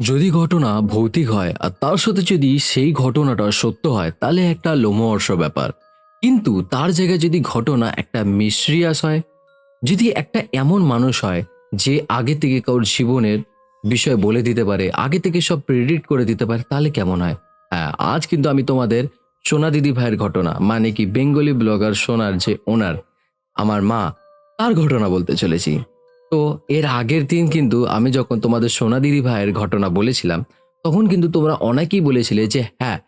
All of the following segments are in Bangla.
যদি ঘটনা ভৌতিক হয় আর তার সাথে যদি সেই ঘটনাটা সত্য হয়, তাহলে একটা লোমহর্ষ ব্যাপার। কিন্তু তার জায়গায় যদি ঘটনা একটা মিস্ট্রিয়াস হয়, যদি একটা এমন মানুষ হয় যে আগে থেকে কারোর জীবনের বিষয় বলে দিতে পারে, আগে থেকে সব প্রেডিক্ট করে দিতে পারে, তাহলে কেমন হয়? হ্যাঁ আজ কিন্তু আমি তোমাদের সোনা দিদি ভাইয়ের ঘটনা মানে কি বেঙ্গলি ব্লগার সোনার যে ওনার আমার মা, তার ঘটনা বলতে চলেছি। তো এর আগের দিন কিন্তু আমি যখন তোমাদের সোনা দিদি ভাইয়ের ঘটনা বলেছিলাম, তখন কিন্তু তোমরা অনেকেই বলেছিলে যে হ্যাঁ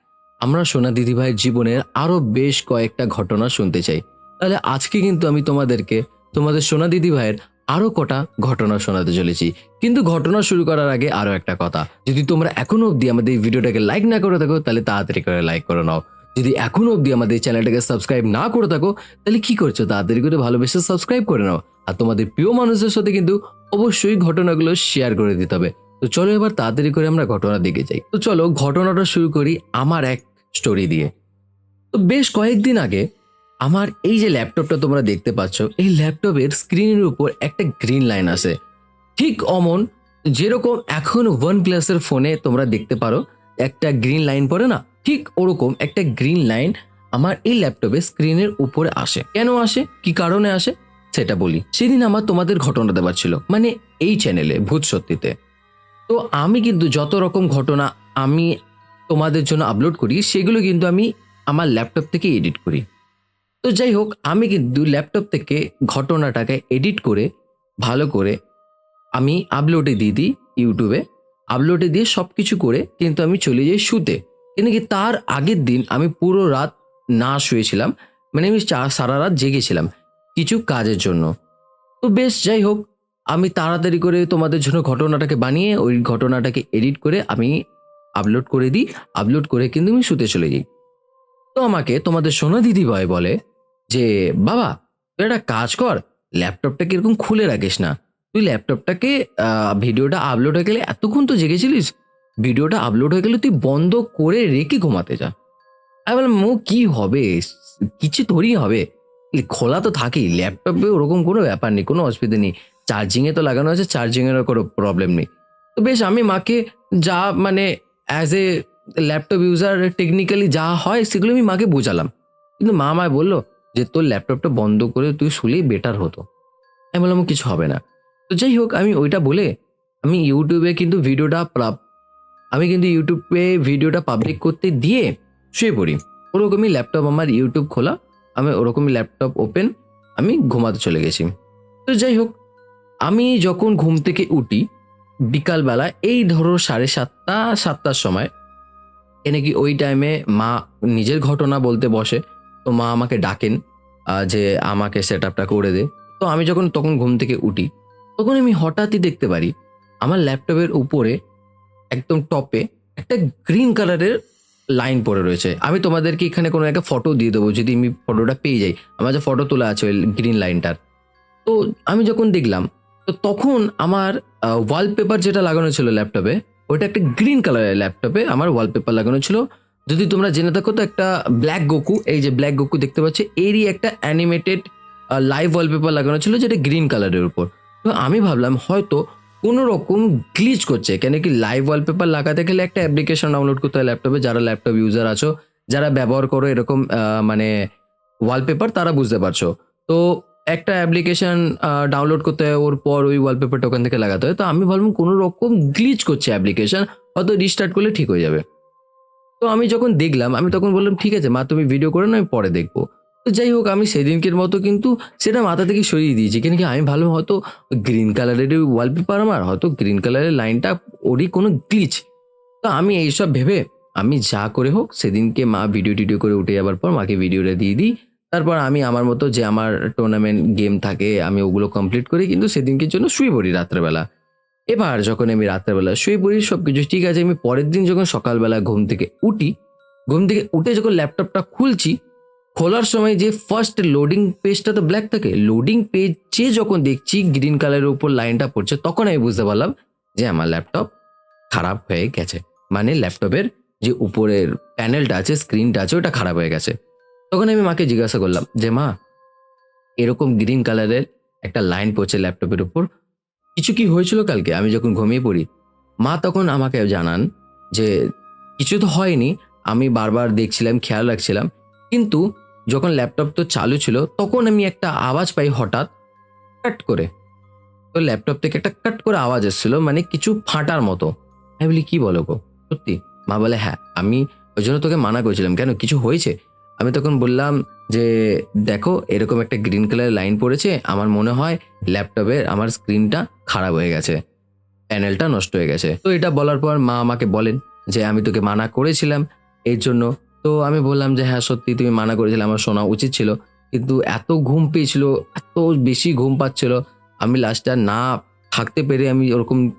আমরা সোনা দিদি ভাইয়ের জীবনের আরও বেশ কয়েকটা ঘটনা শুনতে চাই। তাহলে আজকে কিন্তু আমি তোমাদেরকে, তোমাদের সোনা দিদি ভাইয়ের আরও কটা ঘটনা শোনাতে চলেছি। কিন্তু ঘটনা শুরু করার আগে আরও একটা কথা। যদি তোমরা এখনও অবধি আমাদের এই ভিডিওটাকে লাইক না করে থাকো, তাহলে তাড়াতাড়ি করে লাইক করে নাও। যদি এখনও অবধি আমাদের চ্যানেলটাকে সাবস্ক্রাইব না করে থাকো, তাহলে কি করছ? তাড়াতাড়ি করে ভালোবেসে সাবস্ক্রাইব করে নাও। আর তোমাদের প্রিয় মানুষদের সাথে কিন্তু অবশ্যই ঘটনাগুলো শেয়ার করে দিতে হবে। তো চলো এবার তাড়াতাড়ি করে আমরা ঘটনা দিকে যাই। তো চলো ঘটনাটা শুরু করি আমার এক স্টোরি দিয়ে। তো বেশ কয়েকদিন আগে আমার এই যে ল্যাপটপটা তোমরা দেখতে পাচ্ছ, এই ল্যাপটপের স্ক্রিনের উপর একটা গ্রিন লাইন আসে ঠিক অমন যেরকম এখন ওয়ান প্লাসের ফোনে তোমরা দেখতে পারো। একটা গ্রিন লাইন পড়ে না, ঠিক ওরকম একটা গ্রিন লাইন আমার এই ল্যাপটপে স্ক্রিনের উপরে আসে। কেন আসে? কি কারণে আসে? সেটা বলি। সেদিন আমার তোমাদের ঘটনা দেওয়ার ছিল মানে এই চ্যানেলে ভূত সত্যিতে। তো আমি কিন্তু যত রকম ঘটনা আমি তোমাদের জন্য আপলোড করি, সেগুলো কিন্তু আমি আমার ল্যাপটপ থেকে এডিট করি। তো যাই হোক, আমি কিন্তু ল্যাপটপ থেকে ঘটনাটাকে এডিট করে, ভালো করে আমি আপলোডে দিয়ে দিই ইউটিউবে আপলোডে দিয়ে সব কিছু করে কিন্তু আমি চলে যাই শুতে। কিন্তু কি তার আগের দিন আমি পুরো রাত না শুয়েছিলাম মানে আমি সারা রাত জেগেছিলাম কিছু কাজের জন্য। তো বেশ, যাই হোক, আমি তাড়াতাড়ি করে তোমাদের জন্য ঘটনাটাকে বানিয়ে ওই ঘটনাটাকে এডিট করে আমি আপলোড করে দিই আপলোড করে কিন্তু আমি শুতে চলে যাই। তো আমাকে তোমাদের সোনা দিদি ভাই বলে যে, বাবা, তুই একটা কাজ কর ল্যাপটপটাকে এরকম খুলে রাখিস না? তুই ল্যাপটপটাকে ভিডিওটা আপলোড হয়ে গেলে এতক্ষণ তো জেগেছিলিস, ভিডিওটা আপলোড হয়ে গেলে তুই বন্ধ করে রেখে ঘুমাতে যা। আমি বললাম ও কি হবে? কিছু তোরই হবে। খোলা তো থাকেই, ল্যাপটপে ওরকম কোনো ব্যাপার নেই, কোনো অসুবিধা নেই। চার্জিংয়ে তো লাগানো আছে চার্জিংয়েরও কোনো প্রবলেম নেই। তো বেশ, আমি মাকে যা মানে as a laptop user technically যা হয়, সেগুলো আমি মাকে বোঝালাম। কিন্তু মা আমায় বলল যে, তোর ল্যাপটপটা বন্ধ করে তুই শুলেই বেটার হতো। আমি বললাম কিছু হবে না। তো যাই হোক, আমি ওইটা বলে আমি ইউটিউবে কিন্তু ভিডিওটা আমি কিন্তু ইউটিউবে ভিডিওটা পাবলিক করতে দিয়ে শুয়ে পড়ি। ওরকমই ল্যাপটপ আমার ইউটিউব খোলা, আমি ওরকমই ল্যাপটপ ওপেন আমি ঘুমাতে চলে গেছি। তো যাই হোক, আমি যখন ঘুম থেকে উঠি বিকালবেলা, এই ধরো সাড়ে সাতটা, সাতটার সময় এনে কি ওই টাইমে মা নিজের ঘটনা বলতে বসে, তো মা আমাকে ডাকেন যে আমাকে সেট আপটা করে দে। তো আমি যখন তখন ঘুম থেকে উঠি তখন আমি হঠাৎই দেখতে পারি আমার ল্যাপটপের উপরে একদম টপে একটা গ্রিন কালারের লাইন পড়ে রয়েছে। আমি তোমাদেরকে এখানে কোনো একটা ফটো দিয়ে দেবো, যদি আমি ফটোটা পেয়ে যাই। আমার যে ফটো তোলা আছে ওই গ্রিন লাইনটার। তো আমি যখন দেখলাম, তো তখন আমার ওয়ালপেপার যেটা লাগানো ছিল ল্যাপটপে, ওইটা একটা গ্রিন কালারের ল্যাপটপে আমার ওয়ালপেপার লাগানো ছিল। যদি তোমরা জেনে থাকো, তো একটা ব্ল্যাক গোকু এই যে ব্ল্যাক গোকু দেখতে পাচ্ছ, এরই একটা অ্যানিমেটেড লাইভ ওয়ালপেপার লাগানো ছিল, যেটা গ্রিন কালারের উপর। তো আমি ভাবলাম হয়তো কোনো রকম গ্লিচ করছে। কেন কি লাইভ ওয়ালপেপার লাগাতে গেলে একটা অ্যাপ্লিকেশন ডাউনলোড করতে হয় ল্যাপটপে যারা ল্যাপটপ ইউজার আছো, যারা ব্যবহার করো এরকম মানে ওয়ালপেপার তারা বুঝতে পারছ। তো একটা অ্যাপ্লিকেশন ডাউনলোড করতে হয়, ওর পর ওই ওয়ালপেপারটা ওখান থেকে লাগাতে হয়। তো আমি ভাবলাম কোনো রকম গ্লিচ করছে অ্যাপ্লিকেশন হয়তো রিস্টার্ট করলে ঠিক হয়ে যাবে। তো আমি যখন দেখলাম, আমি তখন বললাম, ঠিক আছে মা, তুমি ভিডিও করে না আমি পরে দেখব। যাই হোক, আমি সেদিনকের মতো কিন্তু সেটা মাথা থেকে সরিয়ে দিয়েছি। কেন কি আমি ভালো হয়তো গ্রিন কালারের ওয়ালপেপার আমার, হয়তো গ্রিন কালারের লাইনটা ওরই কোনো গ্লিচ তো আমি এইসব ভেবে আমি যা করে হোক, সেদিনকে মা ভিডিও টিডিও করে উঠে যাবার পর মাকে ভিডিওটা দিয়ে দিই। তারপর আমি আমার মতো যে আমার টুর্নামেন্ট গেম থাকে, আমি ওগুলো কমপ্লিট করি কিন্তু সেদিনকের জন্য শুয়ে পড়ি রাত্রেবেলা। এবার যখন আমি রাত্রেবেলা শুয়ে পড়ি সব কিছু ঠিক আছে, আমি পরের দিন যখন সকালবেলা ঘুম থেকে উঠি, ঘুম থেকে উঠে যখন ল্যাপটপটা খুলছি খোলার সময় যে ফার্স্ট লোডিং পেজটা তো ব্ল্যাক থাকে লোডিং পেজে যখন দেখছি গ্রিন কালারের উপর লাইনটা পড়ছে, তখন আমি বুঝতে পারলাম যে আমার ল্যাপটপ খারাপ হয়ে গেছে। মানে ল্যাপটপের যে উপরের প্যানেলটা আছে স্ক্রিনটা আছে, ওটা খারাপ হয়ে গেছে। তখন আমি মাকে জিজ্ঞাসা করলাম, যে মা, এরকম গ্রিন কালারের একটা লাইন পড়ছে ল্যাপটপের উপর, কিছু কি হয়েছিল কালকে? আমি যখন ঘুমিয়ে পড়ি, মা তখন আমাকে জানান যে, কিছু তো হয়নি। আমি বারবার দেখছিলাম, খেয়াল রাখছিলাম, কিন্তু যখন ল্যাপটপ তো চালু ছিল, তখন আমি একটা আওয়াজ পাই হঠাৎ কাট করে। তো ল্যাপটপ থেকে একটা কাট করে আওয়াজ এসেছিল মানে কিছু ফাটার মতো। আমি বলি, কি বলো গো? সত্যি? মা বলে হ্যাঁ আমি ওই জন্য তোকে মানা করেছিলাম। কেন? কিছু হয়েছে? আমি তখন বললাম যে, দেখো, এরকম একটা গ্রিন কালারের লাইন পড়েছে, আমার মনে হয় ল্যাপটপের আমার স্ক্রিনটা খারাপ হয়ে গেছে। প্যানেলটা নষ্ট হয়ে গেছে। তো এটা বলার পর মা আমাকে বলেন যে, আমি তোকে মানা করেছিলাম, এর জন্য তো আমি বললাম যে হ্যাঁ সত্যি তুমি মানা করেছিলে আমার শোনা উচিত ছিল। কিন্তু এত ঘুম পেয়েছিল, এত বেশি ঘুম পাচ্ছিল, আমি লাস্টটা না থাকতে পেরে আমি ওরকম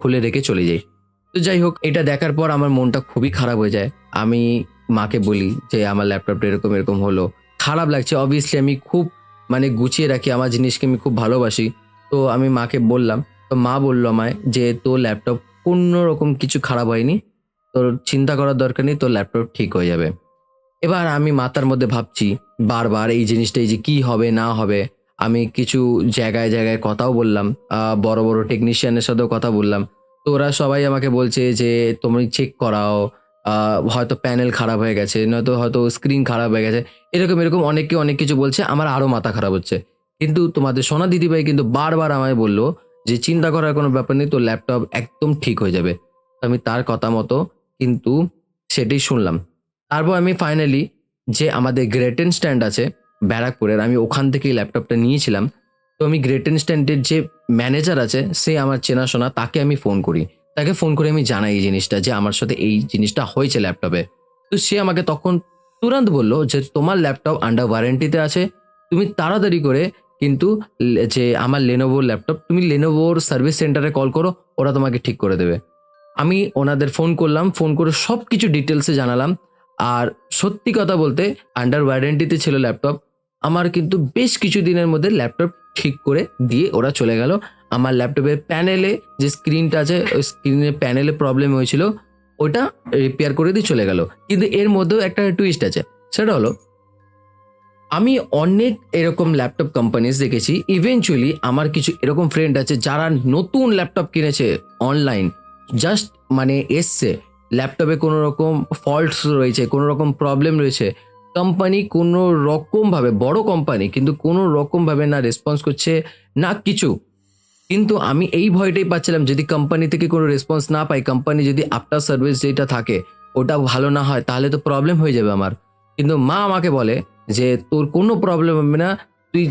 খুলে রেখে চলে যাই। তো যাই হোক, এটা দেখার পর আমার মনটা খুবই খারাপ হয়ে যায়। আমি মাকে বলি যে, আমার ল্যাপটপটা এরকম এরকম হলো। খারাপ লাগছে। অবভিয়াসলি আমি খুব মানে গুছিয়ে রাখি, আমার জিনিসকে আমি খুব ভালোবাসি। তো আমি মাকে বললাম, তো মা বলল আমায় যে, তোর ল্যাপটপ কোনো রকম কিছু খারাপ হয়নি? তোর চিন্তা করার দরকার নেই, তোর ল্যাপটপ ঠিক হয়ে যাবে। এবার আমি মাথার মধ্যে ভাবছি, বারবার এই জিনিসটা, এই যে কি হবে, না হবে, আমি কিছু জায়গায় জায়গায় কথাও বললাম বড় বড় টেকনিশিয়ানের সাথেও কথা বললাম। তো ওরা সবাই আমাকে বলছে যে, তুমি চেক করাও হয়তো প্যানেল খারাপ হয়ে গেছে, নয়তো হয়তো স্ক্রিন খারাপ হয়ে গেছে। এরকম এরকম অনেকে অনেক কিছু বলছে, আমার আরও মাথা খারাপ হচ্ছে। কিন্তু তোমাদের সোনা দিদিভাই কিন্তু বারবার আমায় বলল যে, চিন্তা করার কোনো ব্যাপার নেই, তোর ল্যাপটপ একদম ঠিক হয়ে যাবে। আমি তার কথা মতো কিন্তু সেটাই শুনলাম। তারপর আমি ফাইনালি যে আমাদের গ্রেটেন স্ট্যান্ড আছে, ব্যারাকপুরের, আমি ওখান থেকেই ল্যাপটপটা নিয়েছিলাম। তো আমি গ্রেটেন স্ট্যান্ডের যে ম্যানেজার আছে, সে আমার চেনাশোনা, তাকে আমি ফোন করি। তাকে ফোন করে আমি জানাই এই জিনিসটা, যে আমার সাথে এই জিনিসটা হয়েছে ল্যাপটপে তো সে আমাকে তখন তুরন্ত বলল যে, তোমার ল্যাপটপ আন্ডার ওয়ারেন্টিতে আছে, তুমি তাড়াতাড়ি করে কিন্তু যে আমার লেনোভোর ল্যাপটপ তুমি লেনোভোর সার্ভিস সেন্টারে কল করো, ওরা তোমাকে ঠিক করে দেবে। আমি ওনাদের ফোন করলাম ফোন করে সব কিছু ডিটেলসে জানালাম। আর সত্যি কথা বলতে আন্ডার ওয়ারেন্টিতে ছিল ল্যাপটপ আমার কিন্তু বেশ কিছু দিনের মধ্যে ল্যাপটপ ঠিক করে দিয়ে ওরা চলে গেল। আমার ল্যাপটপের প্যানেলে যে স্ক্রিনটা আছে, ওই স্ক্রিনের প্যানেলে প্রবলেম হয়েছিল, ওটা রিপেয়ার করে দিয়ে চলে গেল। কিন্তু এর মধ্যেও একটা টুইস্ট আছে, সেটা হলো, আমি অনেক এরকম ল্যাপটপ কোম্পানিজ দেখেছি। ইভেনচুয়ালি আমার কিছু এরকম ফ্রেন্ড আছে, যারা নতুন ল্যাপটপ কিনেছে অনলাইন জাস্ট মানে এসছে ল্যাপটপে কোনো রকম ফল্টস রয়েছে কোনো রকম প্রবলেম রয়েছে কোম্পানি কোনো রকমভাবে বড় কোম্পানি কিন্তু কোনো রকমভাবে না রেসপন্স করছে, না কিছু। কিন্তু আমি এই ভয়টাই পাচ্ছিলাম, যদি কোম্পানি থেকে কোনো রেসপন্স না পাই কোম্পানি যদি আফটার সার্ভিস যেটা থাকে, ওটা ভালো না হয়, তাহলে তো প্রবলেম হয়ে যাবে আমার। কিন্তু মা আমাকে বলে যে, তোর কোনো প্রবলেম হবে না, তুই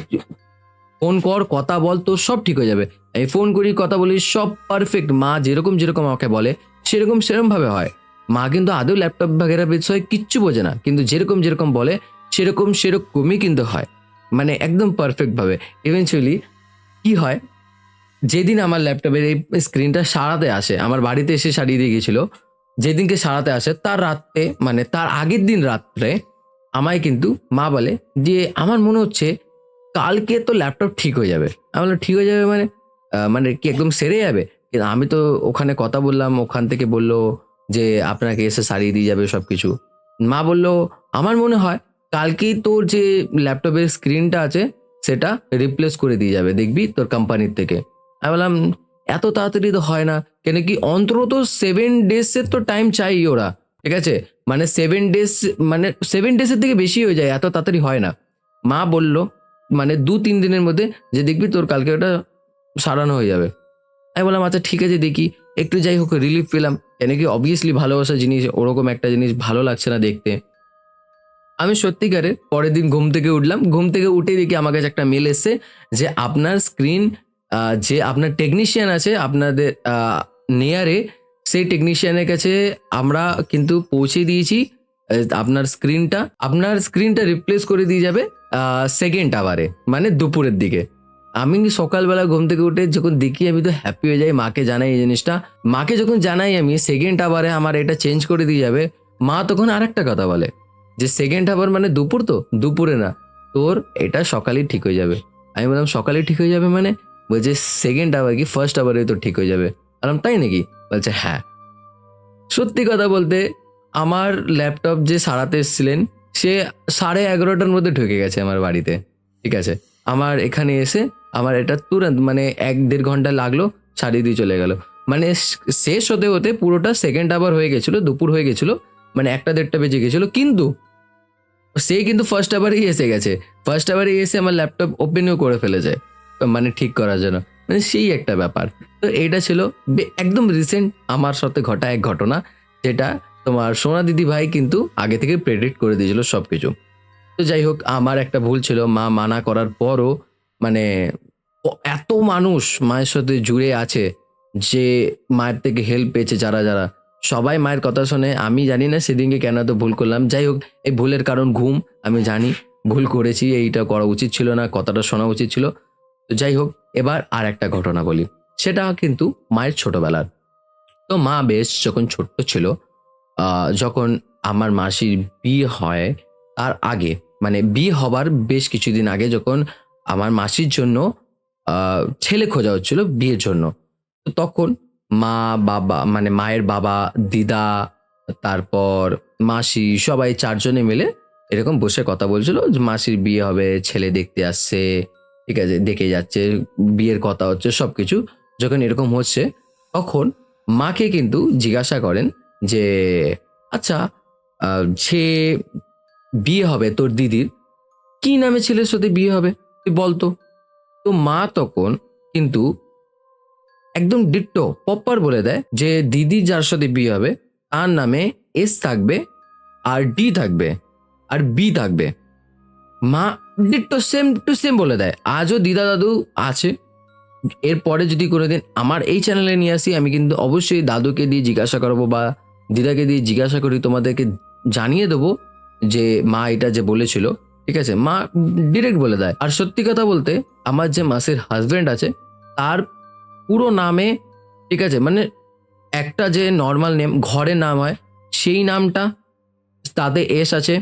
ফোন কর, কথা বল, তোর সব ঠিক হয়ে যাবে। আমি ফোন করি কথা বলি, সব পারফেক্ট মা যেরকম যেরকম আমাকে বলে, সেরকম সেরকমভাবে হয়। মা কিন্তু আদৌ ল্যাপটপ বাগেরা বিষয়ে কিচ্ছু বোঝে না। কিন্তু যেরকম যেরকম বলে, সেরকম সেরকমই কিন্তু হয়। মানে একদম পারফেক্টভাবে ইভেনচুয়ালি কি হয়? যেদিন আমার ল্যাপটপের এই স্ক্রিনটা সারাতে আসে, আমার বাড়িতে এসে সারিয়ে দিয়ে গেছিল যেদিনকে সারাতে আসে, তার রাত্রে মানে তার আগের দিন রাত্রে, আমায় কিন্তু মা বলে যে, আমার মনে হচ্ছে কালকে তো ল্যাপটপ ঠিক হয়ে যাবে। আমি বললাম, ঠিক হয়ে যাবে মানে? মানে কি একদম সেরে যাবে? কিন্তু আমি তো ওখানে কথা বললাম, ওখান থেকে বলল যে আপনাকে এসে সারিয়ে দিয়ে যাবে সব কিছু মা বলল, আমার মনে হয় কালকেই তোর যে ল্যাপটপের স্ক্রিনটা আছে, সেটা রিপ্লেস করে দিয়ে যাবে, দেখবি তোর কোম্পানির থেকে। আমি বললাম, এত তাড়াতাড়ি তো হয় না, কেন কি অন্তত সেভেন ডেজের তো টাইম চাই ওরা, ঠিক আছে? মানে সেভেন ডেজ মানে সেভেন ডেজের থেকে বেশি হয়ে যায়, এত তাড়াতাড়ি হয় না। মা বলল মানে দু তিন দিনের মধ্যে, যে দেখবি তোর কালকে ওটা সারানো হয়ে যাবে। আমি বললাম আচ্ছা ঠিক আছে, দেখি। একটু যাই হোক রিলিফ পেলাম। কেন কি অবভিয়াসলি ভালোবাসা জিনিস, ওরকম একটা জিনিস ভালো লাগছে না দেখতে। আমি সত্যিকারের পরের দিন ঘুম থেকে উঠলাম। ঘুম থেকে উঠে দেখি আমার কাছে একটা মেল এসছে যে, আপনার স্ক্রিন যে আপনার টেকনিশিয়ান আছে, আপনাদের নেয়ারে সেই টেকনিশিয়ানের কাছে আমরা কিন্তু পৌঁছে দিয়েছি। আপনার স্ক্রিনটা আপনার স্ক্রিনটা রিপ্লেস করে দিয়ে যাবে সেকেন্ড আওয়ারে মানে দুপুরের দিকে। আমি সকালবেলা ঘুম থেকে উঠে যখন দেখি আমি তো হ্যাপি হয়ে যাই, মাকে জানাই এই জিনিসটা। মাকে যখন জানাই আমি সেকেন্ড আওয়ারে আমার এটা চেঞ্জ করে দিয়ে যাবে, মা তখন আরেকটা কথা বলে, যে সেকেন্ড আওয়ার মানে দুপুর তো, দুপুরে না, তোর এটা সকালেই ঠিক হয়ে যাবে। আমি বললাম সকালে ঠিক হয়ে যাবে মানে? বলছে সেকেন্ড আওয়ার কি ফার্স্ট আওয়ারে তো ঠিক হয়ে যাবে। বললাম, তাই নাকি? বলছে হ্যাঁ। সত্যি কথা বলতে, আমার ল্যাপটপ যে সারাতে এসেছিলেন, সে সাড়ে এগারোটার মধ্যে ঢুকে গেছে আমার বাড়িতে। ঠিক আছে? আমার এখানে এসে আমার এটা তুরন্ত মানে এক দেড় ঘণ্টা লাগল সারিয়ে দিয়ে চলে গেল। মানে শেষ হতে হতে পুরোটা সেকেন্ড আবার হয়ে গেছিল, দুপুর হয়ে গেছিল মানে একটা দেড়টা বেজে গেছিল। কিন্তু সে কিন্তু ফার্স্ট আবারই এসে গেছে। ফার্স্ট আবারই এসে আমার ল্যাপটপ ওপেনও করে ফেলেছে মানে ঠিক করার জন্য। মানে সেই একটা ব্যাপার। তো এইটা ছিল একদম রিসেন্ট আমার সাথে ঘটা এক ঘটনা, যেটা তোমার সোনা দিদি ভাই কিন্তু আগে থেকে প্রেডিক্ট করে দিয়েছিল সব কিছু তো যাই হোক, আমার একটা ভুল ছিল, মা মানা করার পরও মানে এত মানুষ মায়ের সাথে জুড়ে আছে যে মায়ের থেকে হেল্প পেয়েছে যারা যারা। সবাই মায়ের কথা শোনে, আমি জানি না সেদিনকে কেন এত ভুল করলাম। যাই হোক, এই ভুলের কারণ ঘুম, আমি জানি ভুল করেছি, এইটা করা উচিত ছিল না, কথাটা শোনা উচিত ছিল। তো যাই হোক, এবার আর একটা ঘটনা বলি। সেটা কিন্তু মায়ের ছোটবেলার। তো মা বেশ যখন ছোট্ট ছিল যখন আমার মাসির বিয়ে হয়, তার আগে মানে বিয়ে হবার বেশ কিছুদিন আগে যখন আমার মাসির জন্য ছেলে খোঁজা হচ্ছিল বিয়ের জন্য। তো তখন মা, বাবা মানে মায়ের বাবা, দিদা, তারপর মাসি সবাই চারজনে মিলে এরকম বসে কথা বলছিল যে মাসির বিয়ে হবে, ছেলে দেখতে আসছে, ঠিক আছে, দেখে যাচ্ছে, বিয়ের কথা হচ্ছে সব কিছু যখন এরকম হচ্ছে, তখন মাকে কিন্তু জিজ্ঞাসা করেন যে আচ্ছা সে বিয়ে হবে তোর দিদির? কি নামে ছেলের সাথে বিয়ে হবে? তুই বলতো তো। মা তখন কিন্তু একদম ডিট্টো পপ্পার বলে দেয় যে দিদি যার সাথে বিয়ে হবে, তার নামে এস থাকবে আর ডি থাকবে আর বি থাকবে। মা ডিট্টো সেম টু সেম বলে দেয়। আজও দিদা দাদু আছে। এরপরে যদি কোনোদিন আমার এই চ্যানেলে নিয়ে আসি, আমি কিন্তু অবশ্যই দাদুকে দিয়ে জিজ্ঞাসা করব বা দিদাকে দিয়ে জিজ্ঞাসা করি, তোমাদেরকে জানিয়ে দেবো যে মা এটা যে বলেছিল। ঠিক আছে? মা ডিরেক্ট বলে দেয়। আর সত্যি কথা বলতে, আমার যে মাসির হাজবেন্ড আছে, তার পুরো নামে, ঠিক আছে? মানে একটা যে নর্মাল নেম ঘরের নাম হয়, সেই নামটা তাতে এস আছে।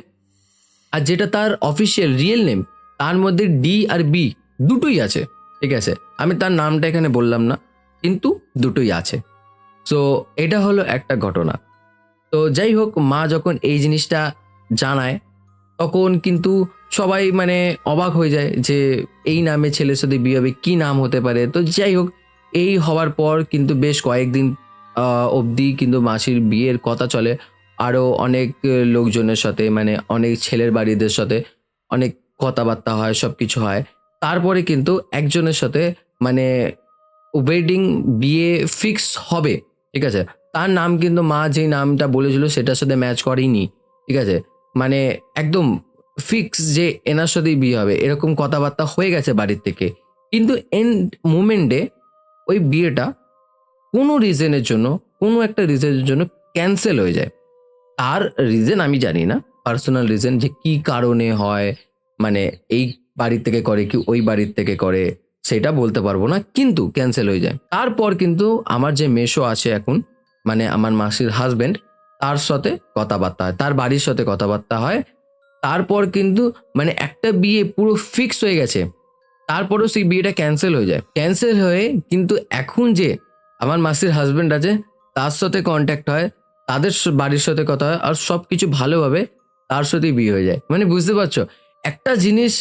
আর যেটা তার অফিসিয়াল রিয়েল নেম তার মধ্যে ডি আর বি দুটোই আছে, ঠিক আছে? আমি তার নামটা এখানে বললাম না, কিন্তু দুটোই আছে। সো এটা হলো একটা ঘটনা। তো যাই হোক, মা যখন এই জিনিসটা জানায় তখন কিন্তু সবাই মানে অবাক হয়ে যায় যে এই নামে ছেলের সাথে বিয়ে হবে, কী নাম হতে পারে? তো যাই হোক, এই হওয়ার পর কিন্তু বেশ কয়েকদিন অবধি কিন্তু মাসির বিয়ের কথা চলে। আরও অনেক লোকজনের সাথে মানে অনেক ছেলের বাড়িদের সাথে অনেক কথাবার্তা হয় সব কিছু হয়। তারপরে কিন্তু একজনের সাথে মানে ওয়েডিং বিয়ে ফিক্স হবে, ঠিক আছে? তার নাম কিন্তু মা যেই নামটা বলেছিল সেটার সাথে ম্যাচ করেনি ঠিক আছে? মানে একদম ফিক্স যে এনার সাথেই বিয়ে হবে, এরকম কথাবার্তা হয়ে গেছে বাড়ির থেকে। কিন্তু এন্ড মুমেন্টে ওই বিয়েটা কোনো রিজনের জন্য, কোনো একটা রিজনের জন্য ক্যান্সেল হয়ে যায়। তার রিজন আমি জানি না। পার্সোনাল রিজন যে কি কারণে হয় মানে এই বাড়ির থেকে করে কি ওই বাড়ির থেকে করে, সেটা বলতে পারব না, কিন্তু ক্যান্সেল হয়ে যায়। তারপর কিন্তু আমার যে মেশো আছে এখন মানে আমার মাসির হাজবেন্ড তার সাথে কথাবার্তা হয়, তার বাড়ির সাথে কথাবার্তা হয়। তারপর কিন্তু মানে একটা বিয়ে পুরো ফিক্স হয়ে গেছে। তারপরেও সেই বিয়েটা ক্যান্সেল হয়ে যায়। ক্যান্সেল হয়ে কিন্তু এখন যে আমার মাসির হাজবেন্ড আছে, তার সাথে কন্ট্যাক্ট হয়, তাদের বাড়ির সাথে কথা হয় আর সব কিছু ভালোভাবে তার সাথেই বিয়ে হয়ে যায়। মানে বুঝতে পারছ? একটা জিনিস,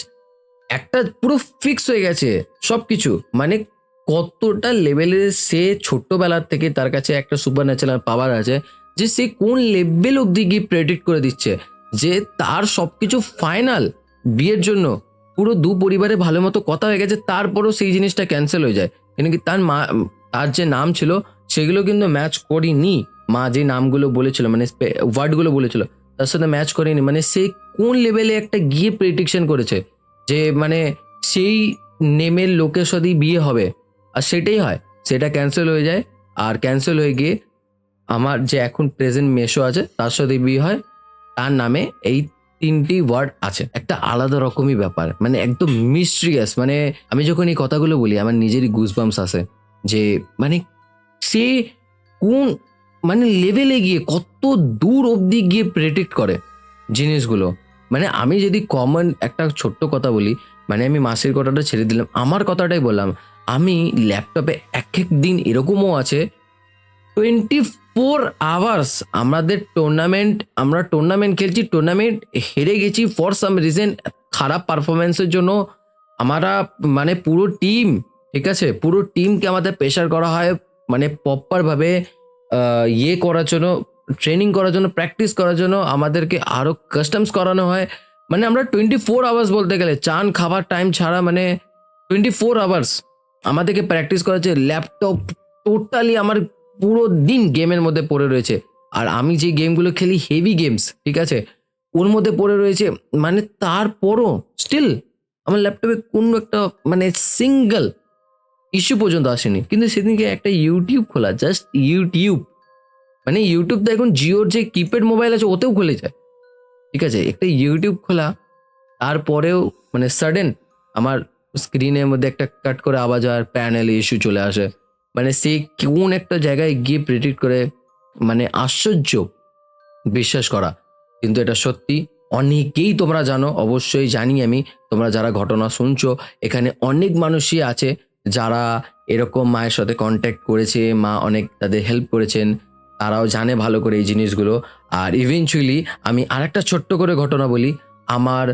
একটা পুরো ফিক্স হয়ে গেছে সব কিছু মানে কতটা লেভেলে সে ছোট্টবেলার থেকে তার কাছে একটা সুপার ন্যাচারাল পাওয়ার আছে যে সে কোন লেভেল অব্দি গিয়ে প্রেডিক্ট করে দিচ্ছে? যে তার সব কিছু ফাইনাল বিয়ের জন্য পুরো দু পরিবারে ভালো মতো কথা হয়ে গেছে, তারপরও সেই জিনিসটা ক্যান্সেল হয়ে যায়। কেন কি তার মা, তার যে নাম ছিল, সেগুলো কিন্তু ম্যাচ করিনি। মা যে নামগুলো বলেছিল মানে ওয়ার্ডগুলো বলেছিল, তার সাথে ম্যাচ করেনি। মানে সে কোন লেভেলে একটা গিয়ে প্রেডিকশন করেছে? যে মানে সেই নেমের লোকের সাথেই বিয়ে হবে। আর সেটাই হয়। সেটা ক্যান্সেল হয়ে যায়। আর ক্যান্সেল হয়ে গিয়ে আমার যে এখন প্রেজেন্ট মেশো আছে, তার সাথে বিয়ে হয়, তার নামে এই তিনটি ওয়ার্ড আছে। একটা আলাদা রকমই ব্যাপার মানে একদম মিস্ট্রিয়াস মানে আমি যখন এই কথাগুলো বলি, আমার নিজেরই গুজবামস আসে যে মানে সে কোন মানে লেভেলে গিয়ে কত দূর অবধি গিয়ে প্রেডিক্ট করে জিনিসগুলো। মানে আমি যদি কমন একটা ছোট্ট কথা বলি মানে আমি মাসের কথাটা ছেড়ে দিলাম, আমার কথাটাই বললাম, আমি ল্যাপটপে এক এক দিন এরকমও আছে টোয়েন্টি ফোর আওয়ার্স। আমাদের টুর্নামেন্ট আমরা টুর্নামেন্ট খেলছি টুর্নামেন্ট হেরে গেছি ফর সাম রিজন খারাপ পারফরমেন্সের জন্য। আমরা মানে পুরো টিম ঠিক আছে? পুরো টিমকে আমাদের প্রেশার করা হয় মানে প্রপারভাবে ইয়ে করার জন্য ট্রেনিং করার জন্য প্র্যাকটিস করার জন্য আমাদেরকে আরও কাস্টমস করানো হয়। মানে আমরা টোয়েন্টি ফোর আওয়ার্স বলতে গেলে, চান, খাবার টাইম ছাড়া মানে টোয়েন্টি ফোর আওয়ার্স আমাদেরকে প্র্যাকটিস করা করাচ্ছে। ল্যাপটপ টোটালি আমার পুরো দিন গেমের মধ্যে পড়ে রয়েছে। আর আমি যে গেমগুলো খেলি হেভি গেমস ঠিক আছে? ওর মধ্যে পড়ে রয়েছে মানে তারপরও স্টিল আমার ল্যাপটপে কোনো একটা মানে সিঙ্গেল ইস্যু পর্যন্ত আসেনি। কিন্তু সেদিনকে একটা ইউটিউব খোলা জাস্ট ইউটিউব মানে ইউটিউব তো এখন জিওর যে কিপ্যাড মোবাইল আছে, ওতেও খুলে যায়। ঠিক আছে? একটা ইউটিউব খোলা, তারপরেও মানে সাডেন আমার স্ক্রিনের মধ্যে একটা কাট করে আওয়াজ আর প্যানেল ইস্যু চলে আসে। মানে সে কোন একটা জায়গায় গিয়ে প্রেডিক্ট করে মানে আশ্চর্য বিশ্বাস করা। কিন্তু এটা সত্যি, অনেকেই তোমরা জানো, অবশ্যই জানি আমি, তোমরা যারা ঘটনা শুনছো, এখানে অনেক মানুষই আছে যারা এরকম মায়ের সাথে কন্ট্যাক্ট করেছে, মা অনেক তাদের হেল্প করেছেন, তারাও জানে ভালো করে এই জিনিসগুলো। আর ইভেনচুয়ালি আমি আরেকটা ছোট্ট করে ঘটনা বলি, আমার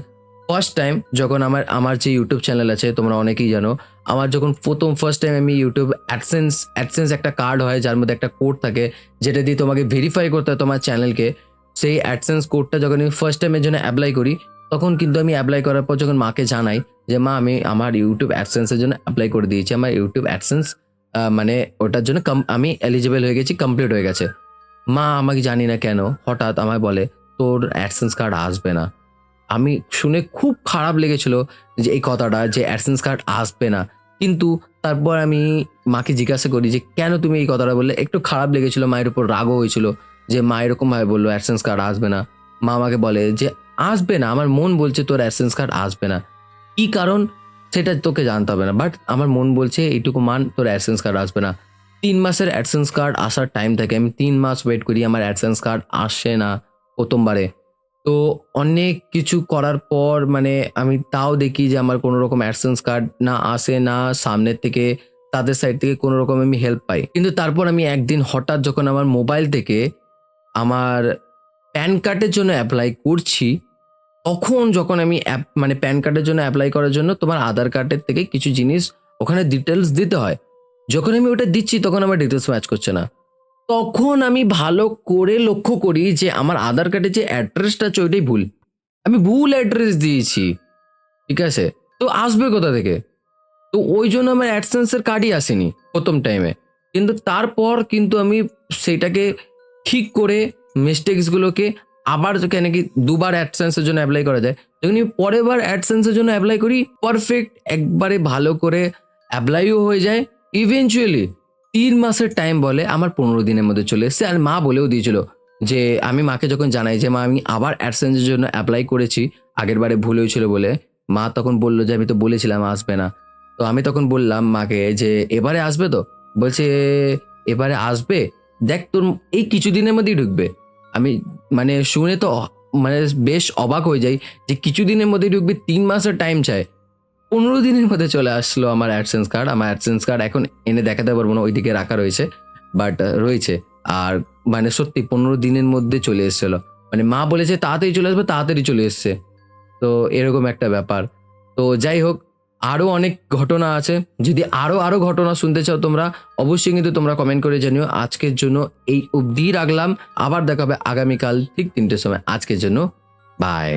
ফার্স্ট টাইম যখন আমার আমার যে ইউটিউব চ্যানেল আছে, তোমরা অনেকেই জানো আমার যখন প্রথম ফার্স্ট টাইম আমি ইউটিউব অ্যাডসেন্স অ্যাডসেন্স একটা কার্ড হয়, যার মধ্যে একটা কোড থাকে, যেটা দিয়ে তোমাকে ভেরিফাই করতে হয় তোমার চ্যানেলকে সেই অ্যাডসেন্স কোডটা যখন আমি ফার্স্ট টাইমের জন্য অ্যাপ্লাই করি, তখন কিন্তু আমি অ্যাপ্লাই করার পর যখন মাকে জানাই যে, মা, আমি আমার ইউটিউব অ্যাডসেন্সের জন্য অ্যাপ্লাই করে দিয়েছি। আমার ইউটিউব অ্যাডসেন্স মানে ওটার জন্য কম আমি এলিজিবল হয়ে গেছি কমপ্লিট হয়ে গেছে। মা, আমাকে জানি না কেন। হঠাৎ আমায় বলে, তোর অ্যাডসেন্স কার্ড আসবে না। আমি শুনে খুব খারাপ লেগেছিল যে, এই কথাটা যে অ্যাডসেন্স কার্ড আসবে না। কিন্তু তারপর আমি মাকে জিজ্ঞাসা করি যে, কেন তুমি এই কথাটা বললে? একটু খারাপ লেগেছিল, মায়ের উপর রাগও হয়েছিল যে, মা এরকমভাবে বলল অ্যাডসেন্স কার্ড আসবে না। মা আমাকে বলে যে, আসবে না, আমার মন বলছে তোর অ্যাডসেন্স কার্ড আসবে না। কি কারণ? সেটা তোকে জানতে হবে না বাট আমার মন বলছে এইটুকু মান তোর অ্যাডসেন্স কার্ড আসবে না। তিন মাসের অ্যাডসেন্স কার্ড আসার টাইম থাকে, আমি তিন মাস ওয়েট করি, আমার অ্যাডসেন্স কার্ড আসে না প্রথমবারে। তো অনেক কিছু করার পর মানে আমি তাও দেখি যে আমার কোনো রকম অ্যাডসেন্স কার্ড না আসে, না সামনের থেকে তাদের সাইড থেকে কোনো রকম আমি হেল্প পাই। কিন্তু তারপর আমি একদিন হঠাৎ যখন আমার মোবাইল থেকে আমার প্যান কার্ডের জন্য অ্যাপ্লাই করছি, তখন যখন আমি অ্যাপ মানে প্যান কার্ডের জন্য অ্যাপ্লাই করার জন্য তোমার আধার কার্ডের থেকে কিছু জিনিস ওখানে ডিটেলস দিতে হয়। যখন আমি ওটা দিচ্ছি তখন আমার ডিটেলস ম্যাচ করছে না। তখন আমি ভালো করে লক্ষ্য করি যে আমার আধার কার্ডে যে অ্যাড্রেসটা আছে, ওইটাই ভুল। আমি ভুল অ্যাড্রেস দিয়েছি। ঠিক আছে? তো আসবে কোথা থেকে? তো ওই জন্য আমার অ্যাডসেন্সের কার্ডই আসেনি প্রথম টাইমে কিন্তু তারপর কিন্তু আমি সেটাকে ঠিক করে মিস্টেক্সগুলোকে আবার কেন কি দুবার অ্যাডসেন্সের জন্য অ্যাপ্লাই করা যায়। যখন আমি পরের বার অ্যাডসেন্সের জন্য অ্যাপ্লাই করি পারফেক্ট একবারে ভালো করে অ্যাপ্লাইও হয়ে যায়। ইভেনচুয়ালি তিন মাসের টাইম বলে আমার পনেরো দিনের মধ্যে চলে এসছে। আর মা বলেও দিয়েছিল যে, আমি মাকে যখন জানাই যে, মা, আমি আবার অ্যাডসেন্সের জন্য অ্যাপ্লাই করেছি, আগের বারে ভুল হয়েছিল বলে। মা তখন বলল যে, আমি তো বলেছিলাম আসবে না। তো আমি তখন বললাম মাকে যে, এবারে আসবে তো? বলছে, এবারে আসবে? দেখ তোর এই কিছুদিনের মধ্যেই ঢুকবে। আমি মানে শুনে তো মানে বেশ অবাক হয়ে যাই যে, কিছুদিনের মধ্যেই ঢুকবে, তিন মাসের টাইম চায়। পনেরো দিনের মধ্যে চলে আসলো আমার অ্যাডসেন্স কার্ড আমার অ্যাডসেন্স কার্ড এখন এনে দেখাতে পারব না, ওইদিকে রাখা রয়েছে বাট রয়েছে। আর মানে সত্যি পনেরো দিনের মধ্যে চলে এসেছিল। মানে মা বলেছে তাড়াতাড়ি চলে আসবে, তাড়াতাড়ি চলে এসছে। তো এরকম একটা ব্যাপার। তো যাই হোক আরও অনেক ঘটনা আছে। যদি আরও আরও ঘটনা শুনতে চাও তোমরা, অবশ্যই কিন্তু তোমরা কমেন্ট করে জানিও। আজকের জন্য এই অবধি রাখলাম। আবার দেখা হবে আগামীকাল ঠিক তিনটের সময়। আজকের জন্য বাই